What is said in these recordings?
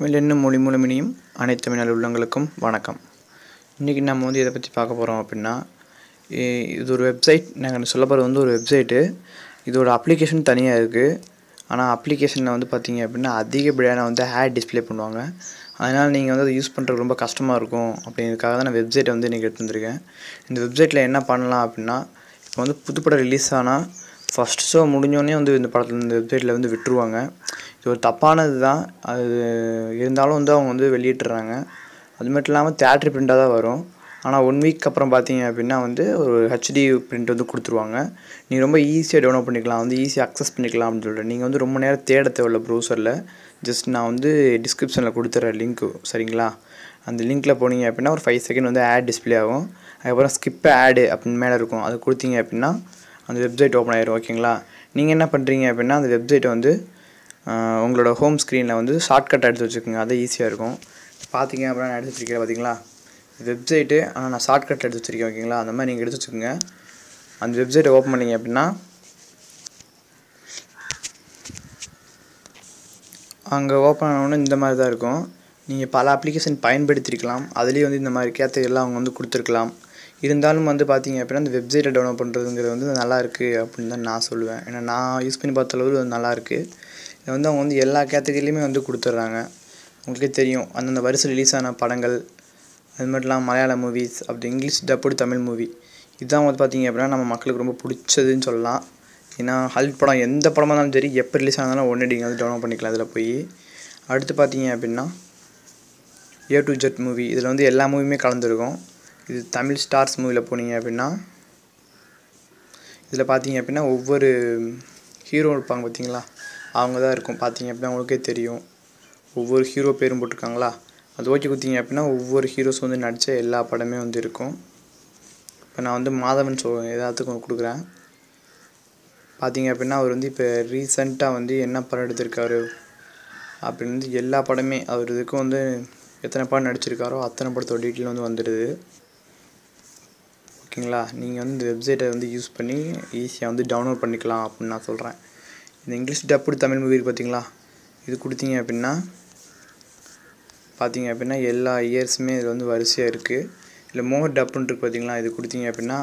தமிழ் என்னும் மொழி மூலம் இனியும் அனைத்து தமிழ் உள்ளங்களுக்கும் வணக்கம். இன்றைக்கி நம்ம வந்து எதை பற்றி பார்க்க போகிறோம் அப்படின்னா இது ஒரு வெப்சைட் நாங்கள் சொல்ல போகிறது வந்து ஒரு வெப்சைட்டு இதோட அப்ளிகேஷன் தனியாக இருக்குது ஆனால் அப்ளிகேஷனில் வந்து பார்த்தீங்க அப்படின்னா அதிகப்படியான வந்து ஆட் டிஸ்ப்ளே பண்ணுவாங்க. அதனால் நீங்கள் வந்து அதை யூஸ் பண்ணுறது ரொம்ப கஷ்டமாக இருக்கும். அப்படிங்கிறதுக்காக தான் நான் வெப்சைட்டை வந்து இன்றைக்கி எடுத்து வந்திருக்கேன். இந்த வெப்சைட்டில் என்ன பண்ணலாம் அப்படின்னா இப்போ வந்து புதுப்படம் ரிலீஸ் ஆனால் ஃபஸ்ட் ஷோ முடிஞ்சோடனே வந்து இந்த படத்தில் இந்த வெப்சைட்டில் வந்து விட்டுருவாங்க. இது ஒரு தப்பானது தான். அது இருந்தாலும் வந்து அவங்க வந்து வெளியிட்டுறாங்க. அது மட்டும் இல்லாமல் தேட்ரி பிரிண்ட்டாக தான் வரும். ஆனால் ஒன் வீக் அப்புறம் பார்த்தீங்க அப்படின்னா வந்து ஒரு ஹெச்டி பிரிண்ட் வந்து கொடுத்துருவாங்க. நீங்கள் ரொம்ப ஈஸியாக டவுன்லோட் பண்ணிக்கலாம். வந்து ஈஸியாக அக்சஸ் பண்ணிக்கலாம் அப்படின்னு சொல்லிட்டு. நீங்கள் வந்து ரொம்ப நேரம் தேட தேவையில்ல ப்ரௌசரில் ஜஸ்ட் நான் வந்து டிஸ்கிரிப்ஷனில் கொடுத்துட்றேன் லிங்க்கு சரிங்களா? அந்த லிங்க்கில் போனீங்க அப்படின்னா ஒரு ஃபைவ் செகண்ட் வந்து ஆட் டிஸ்ப்ளே ஆகும். அதுக்கப்புறம் ஸ்கிப் ஆடு அப்படின்னு மேலே இருக்கும். அது கொடுத்தீங்க அப்படின்னா அந்த வெப்சைட் ஓப்பன் ஆயிரும் ஓகேங்களா நீங்கள் என்ன பண்ணுறீங்க அப்படின்னா அந்த வெப்சைட்டை வந்து உங்களோட ஹோம் ஸ்க்ரீனில் வந்து ஷார்ட்கட் எடுத்து வச்சுக்கோங்க. அது ஈஸியாக இருக்கும். பார்த்தீங்க அப்படின்னா நான் எடுத்து வச்சிருக்கேன் பார்த்தீங்களா வெப்சைட்டு ஆனால் நான் ஷார்ட்கட் எடுத்து வச்சிருக்கேன் ஓகேங்களா? அந்த மாதிரி நீங்கள் எடுத்து வச்சுக்கோங்க. அந்த வெப்சைட்டை ஓப்பன் பண்ணீங்க அப்படின்னா அங்கே ஓப்பன் ஆனோடனே இந்த மாதிரி தான் இருக்கும். நீங்கள் பல அப்ளிகேஷன் பயன்படுத்தியிருக்கலாம் அதுலேயும் வந்து இந்த மாதிரி கேத்தகரிலாம் அவங்க வந்து கொடுத்துருக்கலாம். இருந்தாலும் வந்து பார்த்தீங்க அப்படின்னா அந்த வெப்சைட்டை டவுன்லோட் பண்ணுறதுங்கிறது வந்து நல்லா இருக்குது அப்படின்னு தான் நான் சொல்லுவேன். ஏன்னா நான் யூஸ் பண்ணி பார்த்த அளவு அது நல்லா இருக்குது இதை வந்து அவங்க வந்து எல்லா கேத்தகரிலையுமே வந்து கொடுத்துட்றாங்க. உங்களுக்கே தெரியும் அந்தந்த வருஷம் ரிலீஸ் ஆன படங்கள் அது மட்டும் இல்லாமல் மலையாள மூவிஸ் அப்படி இங்கிலீஷ் டப்புடு தமிழ் மூவி இதுதான் வந்து பார்த்திங்க அப்படின்னா நம்ம மக்களுக்கு ரொம்ப பிடிச்சதுன்னு சொல்லலாம். ஏன்னா ஹல்ட் படம் எந்த படமாக இருந்தாலும் சரி எப்போ ரிலீஸ் ஆனாலும் ஒன்று நீங்கள் வந்து டவுன்லோட் பண்ணிக்கலாம் அதில் போய். அடுத்து பார்த்தீங்க அப்படின்னா ஏ டு ஜெட் மூவி இதில் வந்து எல்லா மூவியுமே கலந்துருக்கும். இது தமிழ் ஸ்டார்ஸ் மூவியில் போனீங்க அப்படின்னா இதில் பார்த்தீங்க அப்படின்னா ஒவ்வொரு ஹீரோ இருப்பாங்க பார்த்தீங்களா? அவங்க தான் இருக்கும். பார்த்தீங்க அப்படின்னா உங்களுக்கே தெரியும். ஒவ்வொரு ஹீரோ பேரும் போட்டிருக்காங்களா? அது ஓகே கொடுத்தீங்க அப்படின்னா ஒவ்வொரு ஹீரோஸ் வந்து நடித்த எல்லா படமே வந்து இருக்கும். இப்போ நான் வந்து மாதவன் சொல் எல்லாத்துக்கும் கொடுக்குறேன். பார்த்தீங்க அப்படின்னா அவர் வந்து இப்போ ரீசெண்டாக வந்து என்ன படம் எடுத்திருக்காரு? அப்படின்னு வந்து எல்லா படமே அவர் இதுக்கும் வந்து எத்தனை படம் நடிச்சிருக்காரோ அத்தனை படத்தோட டீட்டெயில் வந்து வந்துடுது ஓகேங்களா? நீங்கள் வந்து இந்த வெப்சைட்டை வந்து யூஸ் பண்ணி ஈஸியாக வந்து டவுன்லோட் பண்ணிக்கலாம் அப்படின்னு நான் சொல்கிறேன் இந்த இங்கிலீஷ் டப்புடு தமிழ் மூவி பார்த்தீங்களா இது கொடுத்தீங்க அப்படின்னா பார்த்தீங்க அப்படின்னா எல்லா இயர்ஸுமே இதில் வந்து வரிசையாக இருக்குது இல்லை மோர் டப்புன்னு பார்த்தீங்களா இது கொடுத்தீங்க அப்படின்னா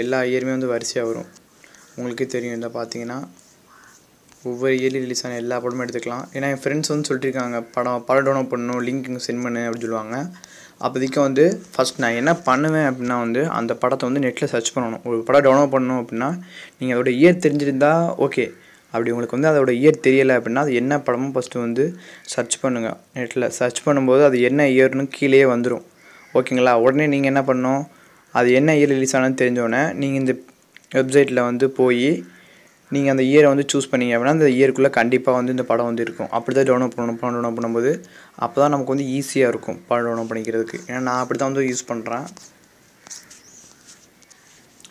எல்லா இயருமே வந்து வரிசையாக வரும். உங்களுக்கே தெரியும் இதில் பார்த்தீங்கன்னா ஒவ்வொரு இயர்லி ரிலீஸ் ஆன எல்லா படமும் எடுத்துக்கலாம். ஏன்னா என் ஃப்ரெண்ட்ஸ் வந்து சொல்லியிருக்காங்க படம் படம் டவுன்லோட் பண்ணணும் லிங்க் இங்கே சென்ட் பண்ணு அப்படின்னு சொல்லுவாங்க. அப்போதைக்கு வந்து ஃபஸ்ட் நான் என்ன பண்ணுவேன் அப்படின்னா வந்து அந்த படத்தை வந்து நெட்டில் சர்ச் பண்ணணும். ஒரு படம் டவுன்லோட் பண்ணணும் அப்படின்னா நீங்கள் அதோட இயர் தெரிஞ்சிருந்தால் ஓகே அப்படி உங்களுக்கு வந்து அதோட இயர் தெரியலை அப்படின்னா அது என்ன படமும் ஃபஸ்ட்டு வந்து சர்ச் பண்ணுங்கள் நெட்டில் சர்ச் பண்ணும்போது அது என்ன இயர்னு கீழேயே வந்துடும் ஓகேங்களா உடனே நீங்கள் என்ன பண்ணணும்? அது என்ன இயர் ரிலீஸ் ஆனதுன்னு தெரிஞ்சோடனே நீங்கள் இந்த வெப்சைட்டில் வந்து போய் நீங்கள் அந்த இயரை வந்து சூஸ் பண்ணீங்க அப்படின்னா அந்த இயருக்குள்ளே கண்டிப்பாக வந்து இந்த படம் வந்து இருக்கும். அப்படி தான் டவுன்லோட் பண்ணணும் படம் டவுன்லோட் பண்ணும்போது அப்போ தான் நமக்கு வந்து ஈஸியாக இருக்கும் படம் டவுன்லோட் பண்ணிக்கிறதுக்கு. ஏன்னா நான் அப்படி தான் வந்து யூஸ் பண்ணுறேன்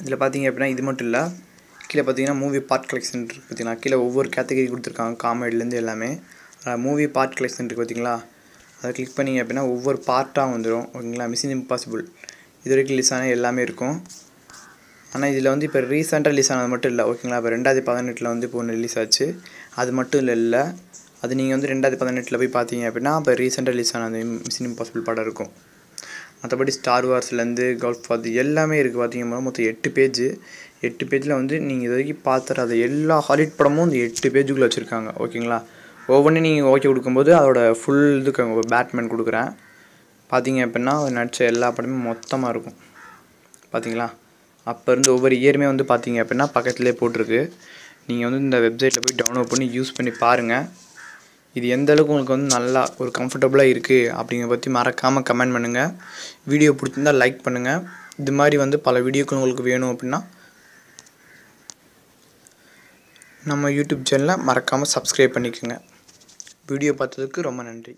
இதில் பார்த்தீங்க அப்படின்னா இது மட்டும் இல்லை கீழே பார்த்தீங்கன்னா மூவி பார்ட் கலெக்ஷன் இருக்குது பார்த்தீங்களா? கீழே ஒவ்வொரு கேட்டகரி கொடுத்துருக்காங்க காமெடிலேருந்து எல்லாமே. மூவி பார்ட் கலெக்ஷன் இருக்குது பார்த்தீங்களா? அதை கிளிக் பண்ணீங்க அப்படின்னா ஒவ்வொரு பார்ட்டாக வந்துடும் ஓகேங்களா? மிஷின் இம்பாசிபிள் இது வரைக்கும் ரிலீஸ் ஆனால் எல்லாமே இருக்கும். ஆனால் இதில் வந்து இப்போ ரீசெண்டாக ரிலீஸ் ஆனது மட்டும் இல்லை. ஓகேங்களா? இப்போ ரெண்டாயிரத்தி பதினெட்டில் வந்து இப்போ ஒன்று ரிலீஸ் ஆச்சு. அது மட்டும் இல்லை இல்லை. அது நீங்கள் வந்து ரெண்டாயிரத்தி பதினெட்டில் போய் பார்த்தீங்க அப்படின்னா இப்போ ரீசெண்டாக ரிலீஸ் ஆன அந்த மிஷின் இம்பாசிபிள் படம் இருக்கும். மற்றபடி ஸ்டார் வார்ஸ்லேருந்து கல்ஃப் அது எல்லாமே இருக்குது பார்த்தீங்கன்னா மொத்தம் எட்டு பேஜ் எட்டு பேஜில் வந்து நீங்கள் இது வரைக்கும் பார்த்துறாத எல்லா ஹாலிவுட் படமும் இந்த எட்டு பேஜுக்குள்ளே வச்சுருக்காங்க. ஓகேங்களா ஒவ்வொன்றும் நீங்கள் ஓகே கொடுக்கும்போது அதோட ஃபுல் இதுக்கு பேட்மேன் கொடுக்குறேன். பார்த்தீங்க அப்படின்னா அது நடித்த எல்லா படமும் மொத்தமாக இருக்கும். பார்த்தீங்களா அப்போ இருந்து ஒவ்வொரு இயருமே வந்து பார்த்தீங்க அப்படின்னா பக்கத்துலேயே போட்டிருக்கு. நீங்கள் வந்து இந்த வெப்சைட்டில் போய் டவுன்லோட் பண்ணி யூஸ் பண்ணி பாருங்கள் இது எந்த அளவுக்கு உங்களுக்கு வந்து நல்லா ஒரு கம்ஃபர்டபுளாக இருக்குது அப்படிங்கிறத பற்றி மறக்காமல் கமெண்ட் பண்ணுங்கள் வீடியோ பிடிச்சிருந்தா லைக் பண்ணுங்கள் இது மாதிரி வந்து பல வீடியோக்கள் உங்களுக்கு வேணும் அப்படின்னா நம்ம யூடியூப் சேனலை மறக்காமல் சப்ஸ்கிரைப் பண்ணிக்கோங்க. வீடியோ பார்த்ததுக்கு ரொம்ப நன்றி.